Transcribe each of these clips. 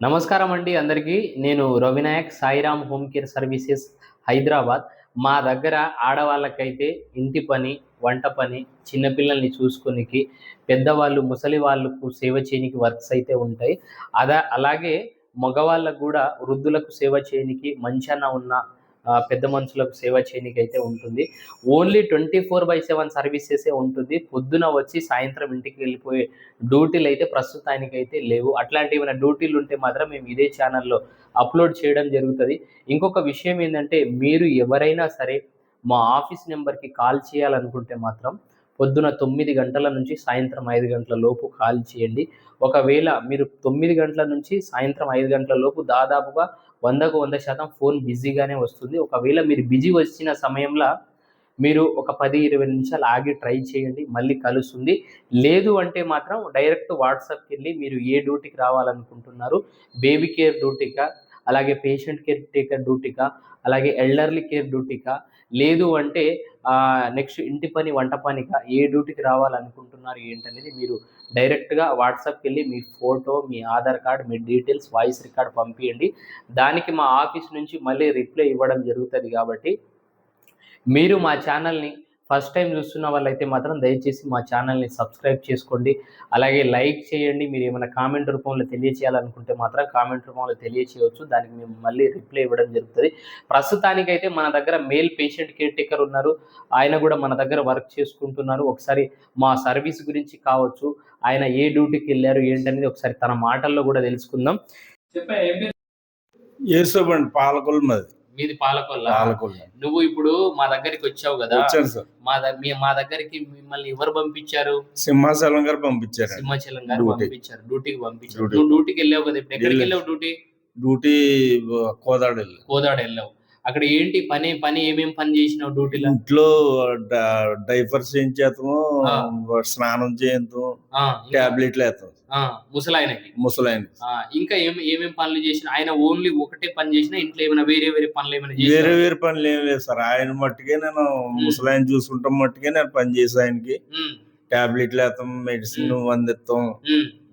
నమస్కారం అండి అందరికీ. నేను Ravinayak Sairam home care services Hyderabad. మా దగ్గర ఆడవాళ్ళకైతే ఇంటి పని వంట పని చిన్నపిల్లల్ని చూసుకునికి పెద్దవాళ్ళు ముసలి వాళ్ళకు సేవ చేయనికి వర్క్స్ అయితే ఉంటాయి. అదా అలాగే మగవాళ్ళకు కూడా వృద్ధులకు సేవ చేయనికి మంచాన ఉన్న పెద్ద మనుషులకు సేవ చేయనికైతే ఉంటుంది. Only twenty four by seven సర్వీసెసే ఉంటుంది. పొద్దున వచ్చి సాయంత్రం ఇంటికి వెళ్ళిపోయే డ్యూటీలు అయితే ప్రస్తుతానికి అయితే లేవు. అట్లాంటి ఏమైనా డ్యూటీలు ఉంటే మాత్రం మేము ఇదే ఛానల్లో అప్లోడ్ చేయడం జరుగుతుంది. ఇంకొక విషయం ఏంటంటే మీరు ఎవరైనా సరే మా ఆఫీస్ నెంబర్కి కాల్ చేయాలనుకుంటే మాత్రం పొద్దున తొమ్మిది గంటల నుంచి సాయంత్రం ఐదు గంటల లోపు కాల్ చేయండి. ఒకవేళ మీరు తొమ్మిది గంటల నుంచి సాయంత్రం ఐదు గంటల లోపు దాదాపుగా వందకు వంద శాతం ఫోన్ బిజీగానే వస్తుంది. ఒకవేళ మీరు బిజీ వచ్చిన సమయంలో మీరు ఒక పది ఇరవై నిమిషాలు ఆగి ట్రై చేయండి మళ్ళీ కలుస్తుంది. లేదు అంటే మాత్రం డైరెక్ట్ వాట్సాప్కి వెళ్ళి మీరు ఏ డ్యూటీకి రావాలనుకుంటున్నారు? బేబీ కేర్ డ్యూటీకా? అలాగే పేషెంట్ కేర్ టేకర్ డ్యూటీకా? అలాగే ఎల్డర్లీ కేర్ డ్యూటీకా? లేదు అంటే నెక్స్ట్ ఇంటి పని వంట పనికా ఏ డ్యూటీకి రావాలనుకుంటున్నారు ఏంటనేది మీరు డైరెక్ట్గా వాట్సాప్కి వెళ్ళి మీ ఫోటో మీ ఆధార్ కార్డ్ మీ డీటెయిల్స్ వాయిస్ రికార్డ్ పంపించండి దానికి మా ఆఫీస్ నుంచి మళ్ళీ రిప్లై ఇవ్వడం జరుగుతుంది కాబట్టి మీరు మా ఛానల్ని ఫస్ట్ టైం చూస్తున్న వాళ్ళైతే మాత్రం దయచేసి మా ఛానల్ని సబ్స్క్రైబ్ చేసుకోండి. అలాగే లైక్ చేయండి. మీరు ఏమైనా కామెంట్ రూపంలో తెలియచేయాలనుకుంటే మాత్రం కామెంట్ రూపంలో తెలియచేయవచ్చు. దానికి మేము మళ్ళీ రిప్లై ఇవ్వడం జరుగుతుంది. ప్రస్తుతానికైతే మన దగ్గర మేల్ పేషెంట్ కేర్ టేకర్ ఉన్నారు. ఆయన కూడా మన దగ్గర వర్క్ చేసుకుంటున్నారు. ఒకసారి మా సర్వీస్ గురించి కావచ్చు ఆయన ఏ డ్యూటీకి వెళ్ళారు ఏంటనేది ఒకసారి తన మాటల్లో కూడా తెలుసుకుందాం. చెప్పా ఏం పేరు? ఏసోబండి మాది పాలకొల్ల. పాలకొల్లు. నువ్వు ఇప్పుడు మా దగ్గరికి వచ్చావు కదా. వచ్చాను సార్. మా మీ దగ్గరికి మిమ్మల్ని ఎవరు పంపించారు? సింహాచలం గారు పంపించారు సింహాచలం గారు. పంపించారు. డ్యూటీకి పంపించారు. నువ్వు డ్యూటీకి వెళ్ళావు కదా ఇప్పుడు. ఎక్కడికి. వెళ్ళావు డ్యూటీ? డ్యూటీ కోదాడు కోదాడ వెళ్ళావు. అక్కడ ఏంటి పని పని ఏమేం పని చేసినావు డ్యూటీలో? ఇంట్లో డ- డైపర్స్ ఏం చేస్తాము ఆ. స్నానం ఇంకా- టాబ్లెట్లు వేస్తాం ముసలాయనకి? ముసలాయన. ఇంకా ఏం ఏమేం పనులు చేసిన? ఆయన ఓన్లీ ఒకటే పని చేసినా ఇంట్లో ఏమైనా వేరే వేరే పనులు ఏమైనా వేరే వేరే పనులు ఏం లేదు సార్. ఆయన మట్టుకే నేను ముసలాయన చూసుకుంటాం మట్టుకే నేను పని చేసి ఆయనకి. టాబ్లెట్లు వేస్తాం మెడిసిన్ అందిస్తాం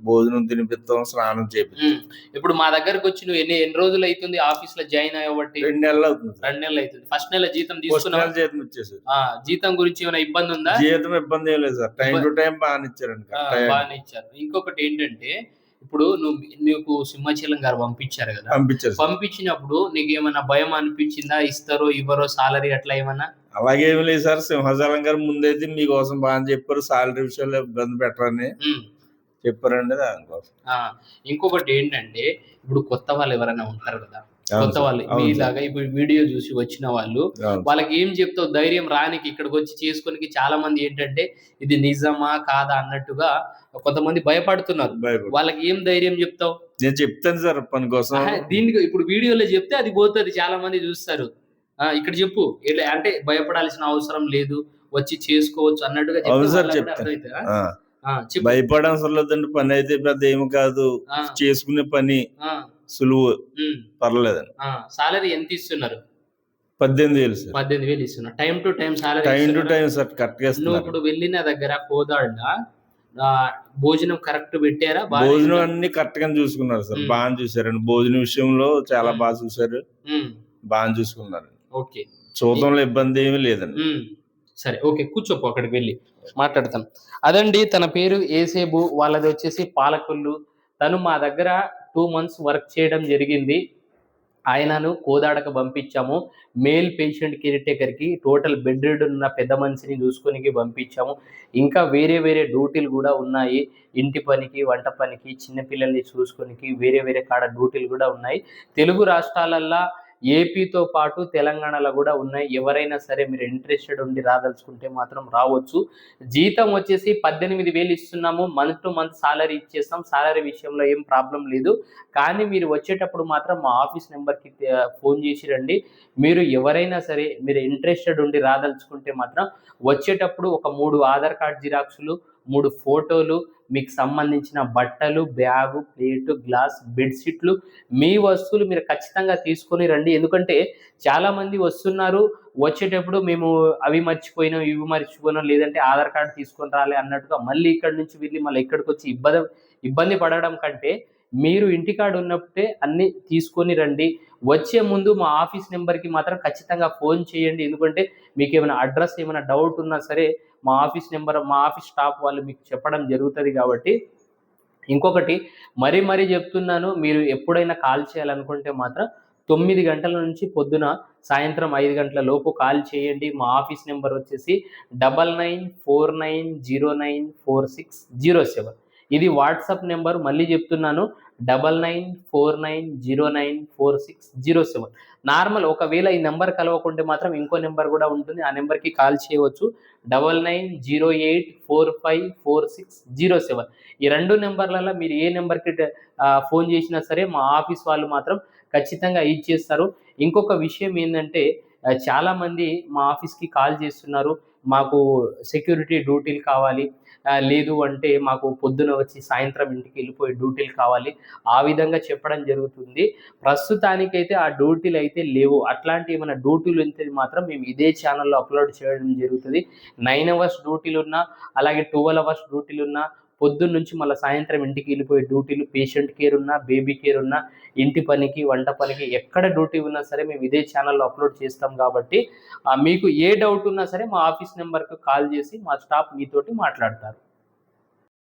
భోజనం తినిపిస్తాం స్నానం చేపిస్తాం ఇప్పుడు మా దగ్గరకు వచ్చి నువ్వు ఎన్ని ఎన్ని రోజులు అవుతుంది ఆఫీస్లో జాయిన్ అయ్యబట్టి? రెండు నెలలు అవుతుంది రెండు నెలలు అవుతుంది ఫస్ట్ నెల జీతం తీసుకున్నావు నెల జీతం వచ్చేసి ఆ, జీతం గురించి ఏమైనా ఇబ్బంది ఉందా జీతం ఇబ్బంది ఏం లేదు సార్. టైం టు టైం బాగా ఇచ్చారండి టైం. బాగానే ఇచ్చారు. ఇంకొకటి ఏంటంటే ఇప్పుడు నువ్వు నీకు సింహాచలం గారు పంపించారు కదా? పంపించారు. పంపించినప్పుడు నీకు ఏమైనా భయం అనిపించిందా? ఇస్తారో ఇవ్వరో సాలరీ అట్లా ఏమన్నా? అలాగేమి లేదు సార్ సింహాచలం గారు ముందైతే మీకోసం బాగా చెప్పారు సాలరీ విషయంలో ఇబ్బంది పెట్టరని. చెప్పారండి దానికోసం ఇంకొకటి ఏంటంటే ఇప్పుడు కొత్త వాళ్ళు ఎవరైనా ఉంటారు కదా కొత్త. వాళ్ళు. మీలాగా ఇప్పుడు వీడియో చూసి వచ్చిన వాళ్ళు. వాళ్ళకి ఏం చెప్తావు ధైర్యం రానికి ఇక్కడికి వచ్చి చేసుకోనికి చాలా మంది ఏంటంటే ఇది నిజమా కాదా అన్నట్టుగా కొంతమంది భయపడుతున్నారు భయపడు. వాళ్ళకి ఏం ధైర్యం చెప్తావు నేను చెప్తాను సార్ పని కోసం దీనికి ఇప్పుడు వీడియోలో చెప్తే అది పోతుంది చాలా మంది చూస్తారు ఇక్కడ చెప్పు. అంటే భయపడాల్సిన అవసరం లేదు వచ్చి చేసుకోవచ్చు అన్నట్టుగా చెప్తే లేదండి పని అయితే పెద్ద ఏమి కాదు. చేసుకునే పని సులువు. పర్లేదండి. ఆ, సాలరీ ఎంత ఇస్తున్నారు? పద్దెనిమిది వేలు సార్. పద్దెనిమిది వేలు ఇస్తున్నారు. Time to time salary time to time sir కరెక్ట్గా నువ్వు ఇప్పుడు వెళ్ళిన దగ్గర కోదాడ భోజనం కరెక్ట్ పెట్టారా? భోజనం అన్ని కరెక్ట్గా చూసుకున్నారు సార్. బాగా చూసారండి భోజనం విషయంలో చాలా. బాగా చూసారు బాగా చూసుకున్నారు ఓకే. చూడడంలో ఇబ్బంది ఏమీ లేదండి. సరే ఓకే కూర్చోపో అక్కడికి వెళ్ళి. మాట్లాడతాం అదండి తన పేరు ఏసేబు వాళ్ళది వచ్చేసి పాలకొల్లు. తను మా దగ్గర టూ మంత్స్ వర్క్ చేయడం జరిగింది. ఆయనను కోదాడకు పంపించాము. మేల్ పేషెంట్ కేర్ టేకర్కి టోటల్ బెడ్ రెడ్ ఉన్న పెద్ద మనిషిని చూసుకొనికి పంపించాము. ఇంకా వేరే వేరే డ్యూటీలు కూడా ఉన్నాయి. ఇంటి పనికి వంట పనికి చిన్నపిల్లల్ని చూసుకొనికి వేరే వేరే కాడ డ్యూటీలు కూడా ఉన్నాయి. తెలుగు రాష్ట్రాలల్లో ఏపీతో పాటు తెలంగాణలో కూడా ఉన్నాయి. ఎవరైనా సరే మీరు ఇంట్రెస్టెడ్ ఉండి రాదలుచుకుంటే మాత్రం రావచ్చు. జీతం వచ్చేసి పద్దెనిమిది వేలు ఇస్తున్నాము. మంత్ టు మంత్ సాలరీ ఇచ్చేస్తాం. సాలరీ విషయంలో ఏం ప్రాబ్లం లేదు. కానీ మీరు వచ్చేటప్పుడు మాత్రం మా ఆఫీస్ నెంబర్కి ఫోన్ చేసి రండి. మీరు ఎవరైనా సరే మీరు ఇంట్రెస్టెడ్ ఉండి రాదలుచుకుంటే మాత్రం వచ్చేటప్పుడు ఒక మూడు ఆధార్ కార్డ్ జిరాక్సులు మూడు ఫోటోలు మీకు సంబంధించిన బట్టలు బ్యాగు ప్లేటు గ్లాస్ బెడ్షీట్లు మీ వస్తువులు మీరు ఖచ్చితంగా తీసుకొని రండి. ఎందుకంటే చాలామంది వస్తున్నారు వచ్చేటప్పుడు మేము అవి మర్చిపోయినాం ఇవి మర్చిపోయినాం లేదంటే ఆధార్ కార్డు తీసుకొని రాలే అన్నట్టుగా మళ్ళీ ఇక్కడ నుంచి వెళ్ళి మళ్ళీ ఇక్కడికి వచ్చి ఇబ్బంది ఇబ్బంది పడడం కంటే మీరు ఇంటికాడ ఉన్నప్పుడే అన్ని తీసుకొని రండి. వచ్చే ముందు మా ఆఫీస్ నెంబర్కి మాత్రం ఖచ్చితంగా ఫోన్ చేయండి. ఎందుకంటే మీకు ఏమైనా అడ్రస్ ఏమైనా డౌట్ ఉన్నా సరే మా ఆఫీస్ నెంబర్ మా ఆఫీస్ స్టాఫ్ వాళ్ళు మీకు చెప్పడం జరుగుతుంది కాబట్టి ఇంకొకటి మరీ మరీ చెప్తున్నాను మీరు ఎప్పుడైనా కాల్ చేయాలనుకుంటే మాత్రం తొమ్మిది గంటల నుంచి పొద్దున సాయంత్రం ఐదు గంటల లోపు కాల్ చేయండి. మా ఆఫీస్ నెంబర్ వచ్చేసి double nine four nine zero nine four six zero seven. ఇది వాట్సాప్ నెంబర్ మళ్ళీ చెప్తున్నాను double nine four nine zero nine four six zero seven. Normal ఒకవేళ ఈ నెంబర్ కలవకుంటే మాత్రం ఇంకో నెంబర్ కూడా ఉంటుంది. ఆ నెంబర్కి కాల్ చేయవచ్చు. Double nine zero eight four five four six zero seven. ఈ రెండు నెంబర్లలో మీరు ఏ నెంబర్కి ఫోన్ చేసినా సరే మా ఆఫీస్ వాళ్ళు మాత్రం ఖచ్చితంగా ఇచ్చేస్తారు ఇంకొక విషయం ఏంటంటే చాలామంది మా ఆఫీస్కి కాల్ చేస్తున్నారు. మాకు సెక్యూరిటీ డ్యూటీలు కావాలి. లేదు అంటే మాకు పొద్దున వచ్చి సాయంత్రం ఇంటికి వెళ్ళిపోయి డ్యూటీలు కావాలి. ఆ విధంగా చెప్పడం జరుగుతుంది. ప్రస్తుతానికైతే ఆ డ్యూటీలు అయితే లేవు. అట్లాంటి ఏమైనా డ్యూటీలు ఉంటే మాత్రం మేము ఇదే ఛానల్లో అప్లోడ్ చేయడం జరుగుతుంది. నైన్ అవర్స్ డ్యూటీలు ఉన్నా అలాగే ట్వెల్వ్ అవర్స్ డ్యూటీలు ఉన్నా పొద్దున్న నుంచి మళ్ళీ సాయంత్రం ఇంటికి వెళ్ళిపోయే డ్యూటీలు పేషెంట్ కేర్ ఉన్నా బేబీ కేర్ ఉన్నా ఇంటి పనికి వంట పనికి ఎక్కడ డ్యూటీ ఉన్నా సరే మేము ఇదే ఛానల్లో అప్లోడ్ చేస్తాం కాబట్టి మీకు ఏ డౌట్ ఉన్నా సరే మా ఆఫీస్ నెంబర్కి కాల్ చేసి మా స్టాఫ్ మీతోటి మాట్లాడతారు.